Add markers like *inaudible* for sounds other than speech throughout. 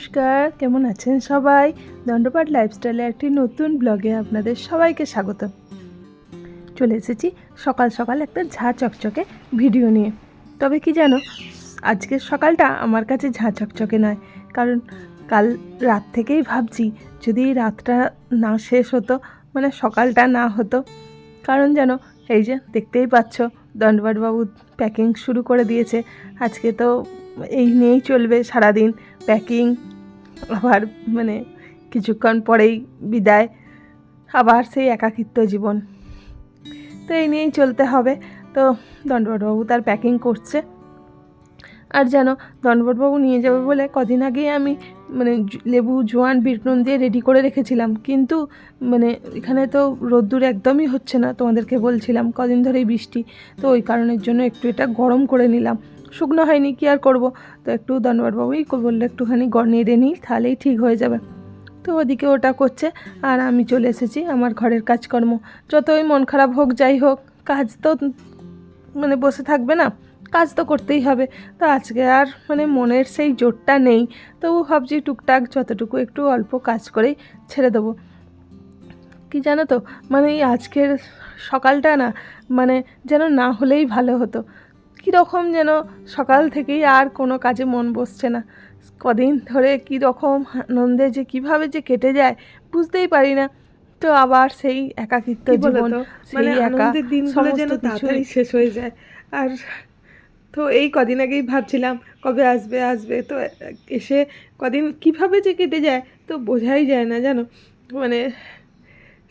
নমস্কার, কেমন আছেন সবাই? দণ্ডপাট লাইফস্টাইলে একটি নতুন ব্লগে আপনাদের সবাইকে স্বাগত চলে এসেছি সকাল সকাল একটা ঝাঁ চকচকে ভিডিও নিয়ে। তবে কি জানো আজকের সকালটা আমার কাছে ঝাঁ চকচকে নয়, কারণ কাল রাত থেকেই ভাবছি যদি এই রাতটা না শেষ হতো মানে সকালটা না হতো, কারণ যেন এই যে দেখতেই পাচ্ছ দণ্ডবাটবাবু প্যাকিং শুরু করে দিয়েছে। আজকে তো এই নিয়েই চলবে সারাদিন প্যাকিং আবার মানে কিছুক্ষণ পরেই বিদায়, আবার সেই একাকিত্ব জীবন। তো এই নিয়েই চলতে হবে। তো দণ্ডবটবাবু তার প্যাকিং করছে। আর যেন দণ্ডবটবাবু নিয়ে যাবে বলে কদিন আগেই আমি মানে লেবু, জোয়ান, বিটনুন দিয়ে রেডি করে রেখেছিলাম। কিন্তু মানে এখানে তো রোদ্দুর একদমই হচ্ছে না, তোমাদেরকে বলছিলাম কদিন ধরেই বৃষ্টি। তো ওই কারণের জন্য একটু এটা গরম করে নিলাম। শুকনো হয়নি, কি আর করব? তো একটু দণ্ডবাটবাবুই বলল, একটুখানি নেড়ে নিই তাহলেই ঠিক হয়ে যাবে। তো ওদিকে ওটা করছে, আর আমি চলে এসেছি আমার ঘরের কাজকর্ম। যতই মন খারাপ হোক, যাই হোক, কাজ তো মানে বসে থাকবে না, কাজ তো করতেই হবে। তো আজকে আর মানে মনের সেই জোরটা নেই, তবু ভাবছি টুকটাক যতটুকু একটু অল্প কাজ করেই ছেড়ে দেবো। কি জানো তো মানে এই আজকের সকালটা না মানে যেন না হলেই ভালো হতো। কীরকম যেন সকাল থেকেই আর কোনো কাজে মন বসছে না। কদিন ধরে কী রকম আনন্দে যে কীভাবে যে কেটে যায় বুঝতেই পারি না। তো আবার সেই একাকিত্ব জীবন সেই মানে আনন্দের দিনগুলো যেন তাড়াতাড়ি শেষ হয়ে যায়। আর তো এই কদিন আগেই ভাবছিলাম কবে আসবে আসবে? তো এসে কদিন কীভাবে যে কেটে যায় তো বোঝাই যায় না জানো? মানে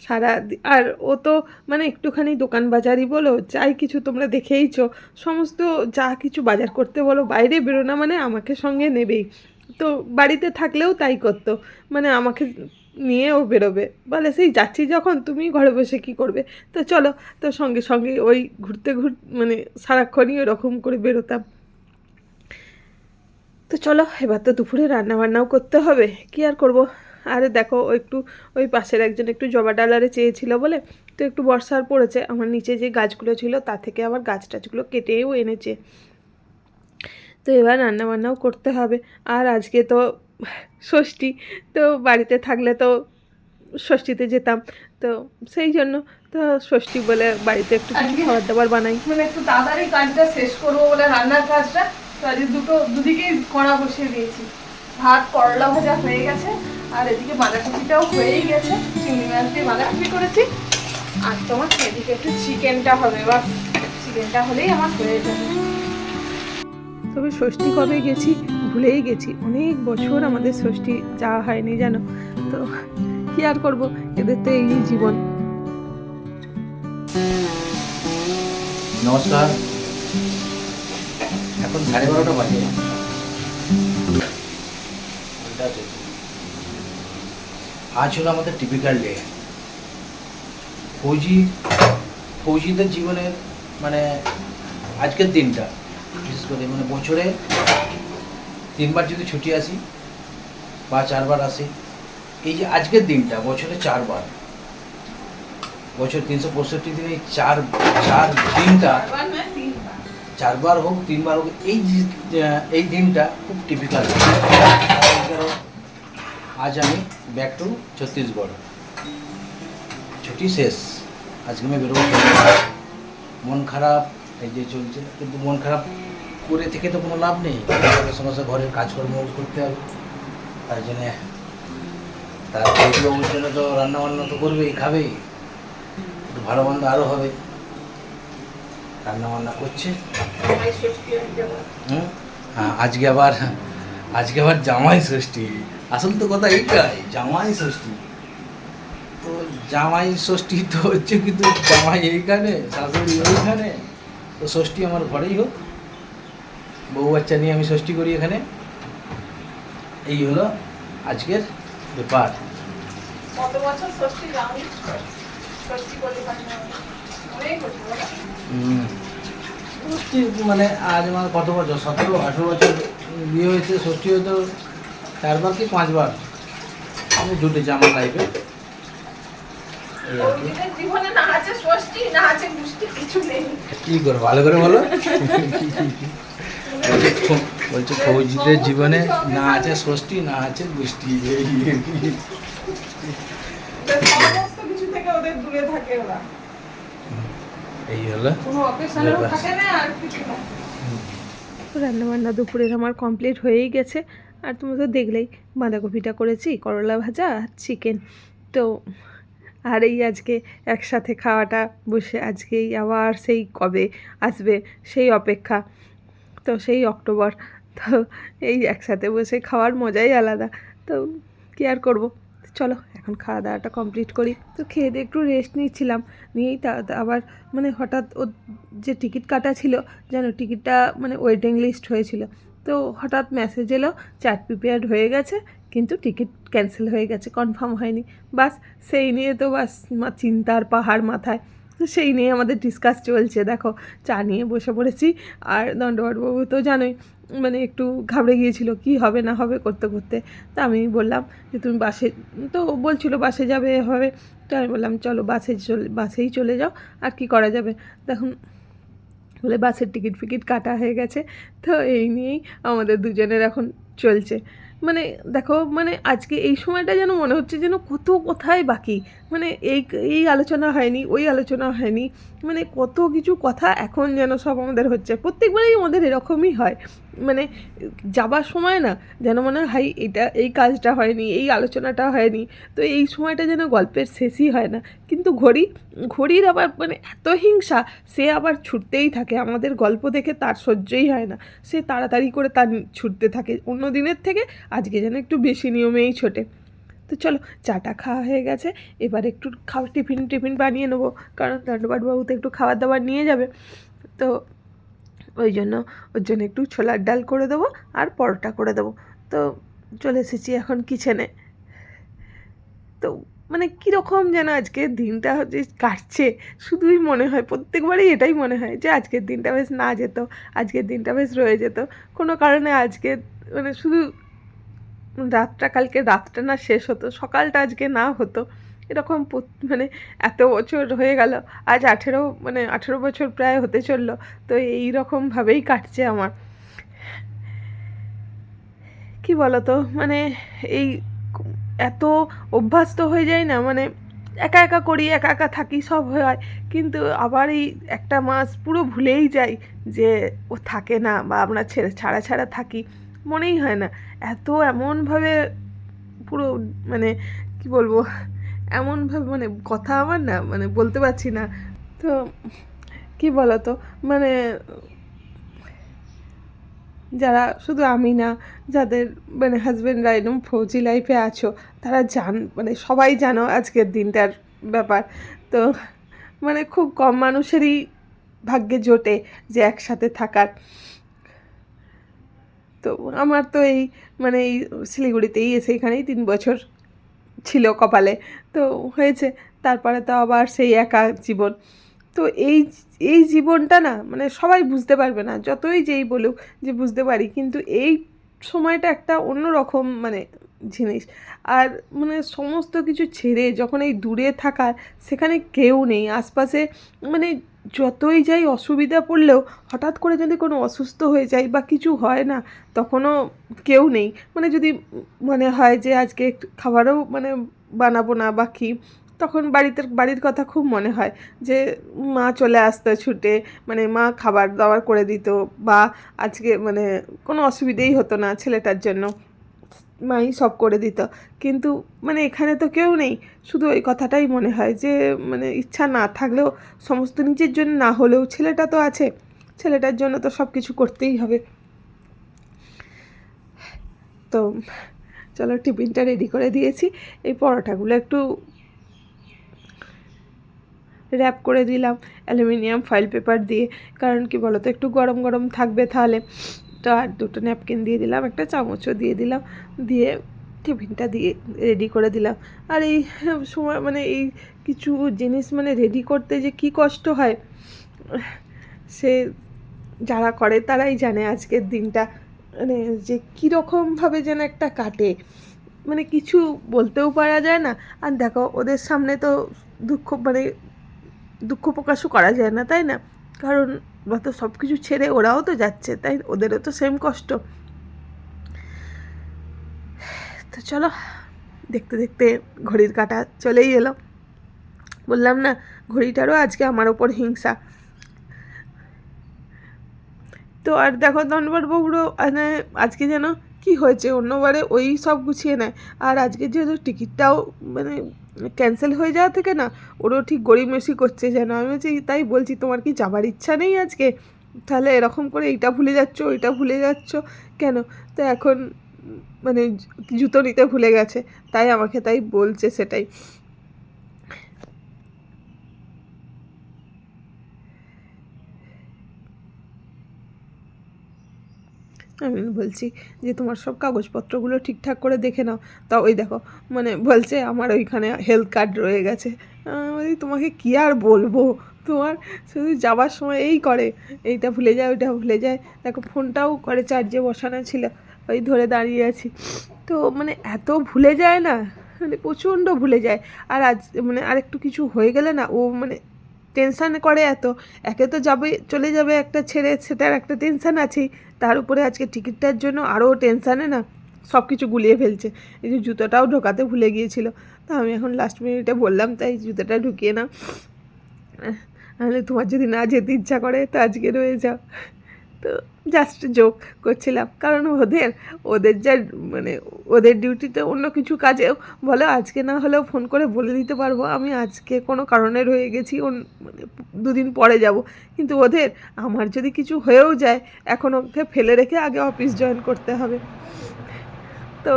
সারা আর ও তো মানে একটুখানি দোকান বাজারই বলো, যাই কিছু তোমরা দেখেইছো, সমস্ত যা কিছু বাজার করতে বলো, বাইরে বেরোনা মানে আমাকে সঙ্গে নেবেই। তো বাড়িতে থাকলেও তাই করতো মানে আমাকে নিয়েও বেরোবে। বলে, সেই যাচ্ছি যখন, তুমি ঘরে বসে কি করবে? তো চলো, তো সঙ্গে সঙ্গে ওই ঘুরতে ঘুর মানে সারাক্ষণই ওরকম করে বেরোতাম। তো চলো, এবার তো দুপুরে রান্না বান্নাও করতে হবে, কি আর করব? আরে দেখো ও একটু ওই পাশের একজন একটু জবা ডালারে চেয়েছিল বলে তো একটু বর্ষার পড়েছে। আমার নিচে যে গাছগুলো ছিল তা থেকে আবার গাছ টাছগুলো কেটেও এনেছে। তো এবার রান্নাবান্নাও করতে হবে। আর আজকে তো ষষ্ঠী তো বাড়িতে থাকলে তো ষষ্ঠীতে যেতাম। তো সেই জন্য তো ষষ্ঠী বলে বাড়িতে একটু কিছু খাবার দাবার বানাই। মানে একটু তাড়াতাড়ি কাজটা শেষ করব বলে রান্নার কাজটা তো আজকে দুটো দুদিকেই কড়া বসিয়ে দিয়েছি। ভাত করলা ভাজা হয়ে গেছে। আর এদিকে বাঁধাকপিটাও হয়েই গেছে, চিংড়ি মাছ দিয়ে বাঁধাকপি করেছি। আর তোমার এদিকে একটু চিকেনটা হবে, বাস। চিকেনটা হলেই আমার হয়ে যাবে। তবে ষষ্ঠী কবে গেছি ভুলেই গেছি, অনেক বছর আমাদের ষষ্ঠী যাওয়া হয়নি জানো তো কি আর করব, এদের তো এই জীবন। নমস্কার। এখন সাড়ে বারোটা বাজে। আজ হলো আমাদের টিপিক্যাল ডে ফৌজি ফৌজিদের জীবনের মানে আজকের দিনটা বিশেষ করে মানে বছরে তিনবার যদি ছুটি আসি বা চারবার আসি এই যে আজকের দিনটা বছরে চারবার বছর তিনশো পঁয়ষট্টি দিনে চার চার দিনটা চারবার হোক তিনবার হোক এই এই দিনটা খুব টিপিক্যাল আজ আমি ব্যাক টু ছত্তিশগড় ছুটি শেষ। আজকে আমি বেরোবো। মন খারাপ, এই যে চলছে। কিন্তু মন খারাপ করে থেকে তো কোনো লাভ নেই। সমস্ত ঘরের কাজকর্ম করতে হবে। তার জন্যে তার জন্য তো রান্না বান্না তো করবেই, খাবেই। একটু ভালো মন্দ আরও হবে। রান্না বান্না করছে হ্যাঁ আজকে আবার আজকে আবার জামাই ষষ্ঠী। আসল তো কথা এইটাই জামাই ষষ্ঠী। তো জামাই ষষ্ঠী তো হচ্ছে কিন্তু জামাই এইখানে শাশুড়ি ওইখানে। তো ষষ্ঠী আমার ঘরেই হোক। বউ বাচ্চা নিয়ে আমি ষষ্ঠী করি এখানে। এই হলো আজকের ব্যাপার। মানে আজ আমার কত বছর? সতেরো আঠেরো বছর বিয়ে হয়েছে ষষ্ঠী হয়তো চারবার কি পাঁচবার? আমি জুটেছে আমার লাইফে কি। ওদের জীবনে না আছে ষষ্ঠী না আছে পুষ্টি কি করে ভালো করে বলো? *laughs* বলছে ফৌজিদের জীবনে না আছে ষষ্ঠী না আছে গোষ্ঠী এই আর কি। সমস্ত কিছু থেকে ওদের দূরে থাকে ওরা। এই হলো রান্নাবান্না দুপুরের আমার কমপ্লিট হয়েই গেছে। আর তুমি তো দেখলেই বাঁধাকপিটা করেছি, করলা ভাজা আর চিকেন তো আর এই আজকে একসাথে খাওয়াটা বসে আজকেই আবার সেই কবে আসবে সেই অপেক্ষা। তো সেই অক্টোবর, তো এই একসাথে বসে খাওয়ার মজাই আলাদা। তো কি আর করব? চলো এখন খাওয়া দাওয়াটা কমপ্লিট করি। তো খেয়ে দিয়ে একটু রেস্ট নিচ্ছিলাম। নিয়েই তা আবার মানে হঠাৎ ও যে টিকিট কাটা ছিল, যেন টিকিটটা মানে ওয়েটিং লিস্ট হয়েছিল। তো হঠাৎ মেসেজ এলো চার্ট প্রিপেয়ার্ড হয়ে গেছে, কিন্তু টিকিট ক্যান্সেল হয়ে গেছে কনফার্ম হয়নি। বাস, সেই নিয়ে তো বাস চিন্তার পাহাড় মাথায়। সেই নিয়ে আমাদের ডিসকাস চলছে, দেখো, চা নিয়ে বসে পড়েছি। আর দণ্ডবাবু তো জানোই মানে একটু ঘাবড়ে গিয়েছিল, কি হবে না হবে করতে করতে। তা আমি বললাম যে, তুমি বাসে তো বলছিল, বাসে যাবে হবে তো আমি বললাম, চলো, বাসে চলে, বাসেই চলে যাও, আর কি করা যাবে? দেখুন বলে বাসের টিকিট ফিকিট কাটা হয়ে গেছে। তো এই নিয়েই আমাদের দুজনের এখন চলছে। মানে দেখো মানে আজকে এই সময়টা যেন মনে হচ্ছে যেন কত কোথায় বাকি। মানে এই এই আলোচনা হয়নি, ওই আলোচনা হয়নি। মানে কত কিছু কথা এখন যেন সব আমাদের হচ্ছে। প্রত্যেকবারেই আমাদের এরকমই হয়। মানে যাবার সময় না যেন মনে হয় এটা, এই কাজটা হয়নি, এই আলোচনাটা হয়নি। তো এই সময়টা যেন গল্পের শেষই হয় না। কিন্তু ঘড়ি, ঘড়ির আবার মানে এত হিংসা, সে আবার ছুটতেই থাকে। আমাদের গল্প দেখে তার সহ্যই হয় না। সে তাড়াতাড়ি করে তার ছুটতে থাকে। অন্য দিনের থেকে আজকে যেন একটু বেশি নিয়মেই ছোটে। তো চলো, চাটা খাওয়া হয়ে গেছে। এবার একটু খাওয়া, টিফিন টিফিন বানিয়ে নেব। কারণ দণ্ডবাবু তো একটু খাবার দাবার নিয়ে যাবে। তো ওই জন্য, ওর জন্য একটু ছোলার ডাল করে দেবো আর পরোটা করে দেবো। তো চলে এসেছি এখন কিচেনে তো মানে কীরকম যেন আজকের দিনটা হচ্ছে কাটছে, শুধুই মনে হয়, প্রত্যেকবারই এটাই মনে হয় যে আজকের দিনটা বেশ না যেত, আজকের দিনটা বেশ রয়ে যেত। কোনো কারণে আজকে মানে শুধু রাতটা, কালকে রাতটা না শেষ হতো, সকালটা আজকে না হতো। এরকম মানে এত বছর হয়ে গেল, আজ আঠেরো মানে আঠেরো বছর প্রায় হতে চলল, তো এই রকমভাবেই কাটছে আমার। কি বলতো মানে এই এত অভ্যাস তো হয়ে যায় না মানে একা একা করি, একা একা থাকি, সব হয়, কিন্তু আবার এই একটা মাস পুরো ভুলেই যাই যে ও থাকে না বা আমরা ছেড়ে, ছাড়া ছাড়া থাকি, মনেই হয় না। এত এমনভাবে পুরো মানে কি বলব এমনভাবে মানে কথা আমার না মানে বলতে পারছি না। তো কি বলতো মানে যারা শুধু আমি না, যাদের মানে হাজব্যান্ডরা এরকম ফৌজি লাইফে আছো, তারা জান মানে সবাই জানো আজকের দিনটার ব্যাপার। তো মানে খুব কম মানুষেরই ভাগ্যে জোটে যে একসাথে থাকার। তো আমার তো এই মানে এই শিলিগুড়িতেই এসে এখানেই তিন বছর ছিল কপালে। তো হয়েছে, তারপরে তো আবার সেই একা জীবন। তো এই এই জীবনটা না মানে সবাই বুঝতে পারবে না, যতই যেই বলুক যে বুঝতে পারি, কিন্তু এই সময়টা একটা অন্যরকম মানে জিনিস। আর মানে সমস্ত কিছু ছেড়ে যখন এই দূরে থাকার, সেখানে কেউ নেই, আশপাশে মানে যতই যাই অসুবিধা পড়লেও হঠাৎ করে যদি কোনো অসুস্থ হয়ে যায় বা কিছু হয় না, তখনও কেউ নেই। মানে যদি মনে হয় যে আজকে খাবারও মানে বানাবো না বা কী, তখন বাড়িতে, বাড়ির কথা খুব মনে হয় যে মা চলে আসতো ছুটে মানে মা খাবার দাবার করে দিত বা আজকে মানে কোনো অসুবিধেই হতো না ছেলেটার জন্য। মাই সব করে দিত। কিন্তু মানে এখানে তো কেউ নেই। শুধু ওই কথাটাই মনে হয় যে মানে ইচ্ছা না থাকলেও সমস্ত নিজের জন্য না হলেও ছেলেটা তো আছে। ছেলেটার জন্য তো সব কিছু করতেই হবে। তো চলো টিফিনটা রেডি করে দিয়েছি। এই পরোটাগুলো একটু র্যাপ করে দিলাম। অ্যালুমিনিয়াম ফয়েল পেপার দিয়ে। কারণ কি বলো তো একটু গরম গরম থাকবে তাহলে। তো আর দুটো ন্যাপকিন দিয়ে দিলাম, একটা চামচও দিয়ে দিলাম, দিয়ে টিফিনটা দিয়ে রেডি করে দিলাম। আর এই সময় মানে এই কিছু জিনিস মানে রেডি করতে যে কি কষ্ট হয়, সে যারা করে তারাই জানে আজকের দিনটা মানে যে কীরকমভাবে যেন একটা কাটে। মানে কিছু বলতেও পারা যায় না, আর দেখো ওদের সামনে তো দুঃখ মানে দুঃখ প্রকাশও করা যায় না, তাই না? কারণ বা তো সব কিছু ছেড়ে ওরাও তো যাচ্ছে, তাই ওদেরও তো সেম কষ্ট। তো চলো, দেখতে দেখতে ঘড়ির কাটা চলেই এলো। বললাম, না, ঘড়িটারও আজকে আমার ওপর হিংসা। তো আর দেখো দণ্ডবরবাবুরও মানে আজকে যেন কি হয়েছে, অন্যবারে ওই সব গুছিয়ে নেয়। আর আজকে যেহেতু টিকিটটাও মানে ক্যান্সেল হয়ে যাওয়া থেকে না, ওরও ঠিক গড়িমসি করছে যেন। আমি বলছি, তাই বলছি, তোমার কি যাবার ইচ্ছা নেই আজকে? তাহলে এরকম করে এইটা ভুলে যাচ্ছ, ওইটা ভুলে যাচ্ছ, কেন? তো এখন মানে জুতো নিতে ভুলে গেছে, তাই আমাকে তাই বলছে সেটাই। আমি বলছি যে তোমার সব কাগজপত্রগুলো ঠিকঠাক করে দেখে নাও। তা ওই দেখো মানে বলছে আমার ওইখানে হেলথ কার্ড রয়ে গেছে। আমি বলি, তোমাকে কী আর বলব? তোমার শুধু যাবার সময় এই করে। এইটা ভুলে যায় ওইটা ভুলে যায়। দেখো ফোনটাও করে চার্জে বসানো ছিল ওই ধরে দাঁড়িয়ে আছি। তো মানে এত ভুলে যায় না মানে প্রচণ্ড ভুলে যায়। আর আজ মানে আর একটু কিছু হয়ে গেলে না ও মানে টেনশান করে এত। একে তো যাবে, চলে যাবে একটা ছেড়ে, সেটার একটা টেনশান আছেই। তার উপরে আজকে টিকিটটার জন্য আরও টেনশানে না, সব কিছু গুলিয়ে ফেলছে। এই যে জুতোটাও ঢোকাতে ভুলে গিয়েছিল। তা আমি এখন লাস্ট মিনিটে বললাম, তাই জুতোটা ঢুকিয়ে না তাহলে তোমার যদি না যেতে ইচ্ছা করে, তো আজকে রয়ে যাও। তো জাস্ট জোক করছিলাম। কারণ ওদের ওদের যা মানে ওদের ডিউটিতে অন্য কিছু কাজেও বলো, আজকে না হলেও ফোন করে বলে দিতে পারব। আমি আজকে কোনো কারণে রয়ে গেছি মানে দুদিন পরে যাব। কিন্তু ওদের, আমার যদি কিছু হয়েও যায়, এখন ওকে ফেলে রেখে আগে অফিস জয়েন করতে হবে। তো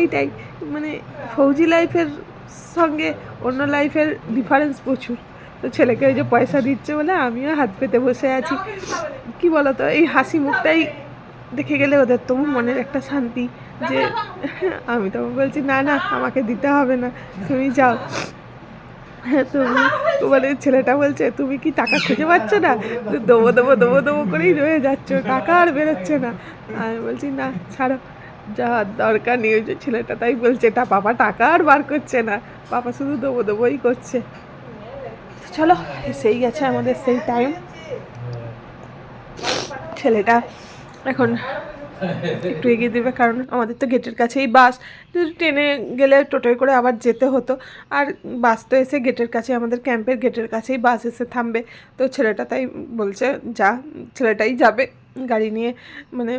এইটাই। মানে ফৌজি লাইফের সঙ্গে অন্য লাইফের ডিফারেন্স প্রচুর। তো ছেলেকে ওই যে পয়সা দিচ্ছে বলে আমিও হাত পেতে বসে আছি। কি বলতো, এই হাসি মুখটাই দেখে গেলে ওদের তবু মনের একটা শান্তি যে আমি তখন বলছি, না না, আমাকে দিতে হবে না, তুমি যাও। হ্যাঁ তুমি মানে ছেলেটা বলছে, তুমি কি টাকা খুঁজে পাচ্ছ না? তো দেবো দেবো দেবো দেবো করেই রয়ে যাচ্ছ, টাকা আর বেরোচ্ছে না। আমি বলছি, না, ছাড়ো, যা দরকার নেই। ওই যে ছেলেটা তাই বলছে, এটা বাবা টাকা আর বার করছে না, বাবা শুধু দেবো, দেবোই করছে। তো চলো, সেই গেছে আমাদের সেই টাইম ছেলেটা এখন একটু এগিয়ে দেবে, কারণ আমাদের তো গেটের কাছেই বাস। ট্রেনে গেলে টোটোয় করে আবার যেতে হতো। আর বাস তো এসে গেটের কাছে আমাদের ক্যাম্পের গেটের কাছেই বাস এসে থামবে। তো ছেলেটা তাই বলছে, যা, ছেলেটাই যাবে গাড়ি নিয়ে মানে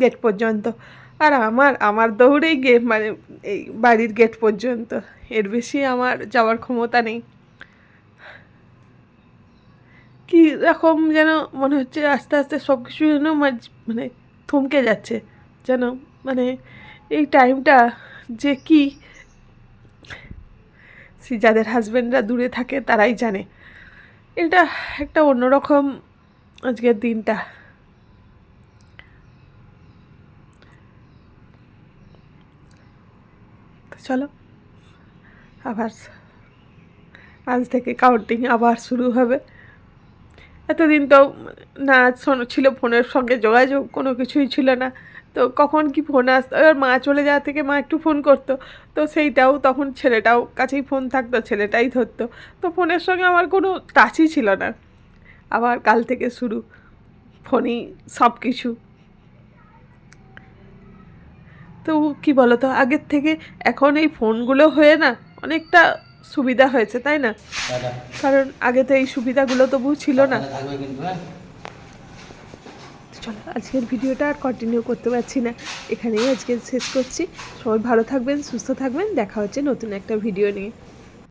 গেট পর্যন্ত। আর আমার আমার দৌড়েই গে মানে এই বাড়ির গেট পর্যন্ত। এর বেশি আমার যাওয়ার ক্ষমতা নেই। কি রকম যেন মনে হচ্ছে আস্তে আস্তে সব কিছু যেন মানে থমকে যাচ্ছে, যেন মানে এই টাইমটা যে কি যাদের হাজব্যান্ডরা দূরে থাকে তারাই জানে। এটা একটা অন্যরকম আজকের দিনটা। চলো, আবার আজ থেকে কাউন্টিং আবার শুরু হবে। এতদিন তো না ছিল ফোনের সঙ্গে যোগাযোগ, কোনো কিছুই ছিল না। তো কখন কি ফোন আসতো? এবার মা চলে যাওয়া থেকে মা একটু ফোন করতো। তো সেইটাও তখন ছেলেটাও কাছেই ফোন থাকতো, ছেলেটাই ধরতো। তো ফোনের সঙ্গে আমার কোনো টাচই ছিল না। আবার কাল থেকে শুরু, ফোনই সব কিছু তো কি বলো তো আগের থেকে এখন এই ফোনগুলো হয়ে না অনেকটা সুবিধা হয়েছে তাই না? কারণ আগে তো এই সুবিধাগুলো তবু ছিল না। হ্যাঁ? চলো আজকের ভিডিওটা আর কন্টিনিউ করতে পারছি না। এখানেই আজকে শেষ করছি। সবাই ভালো থাকবেন সুস্থ থাকবেন। দেখা হচ্ছে নতুন একটা ভিডিও নিয়ে।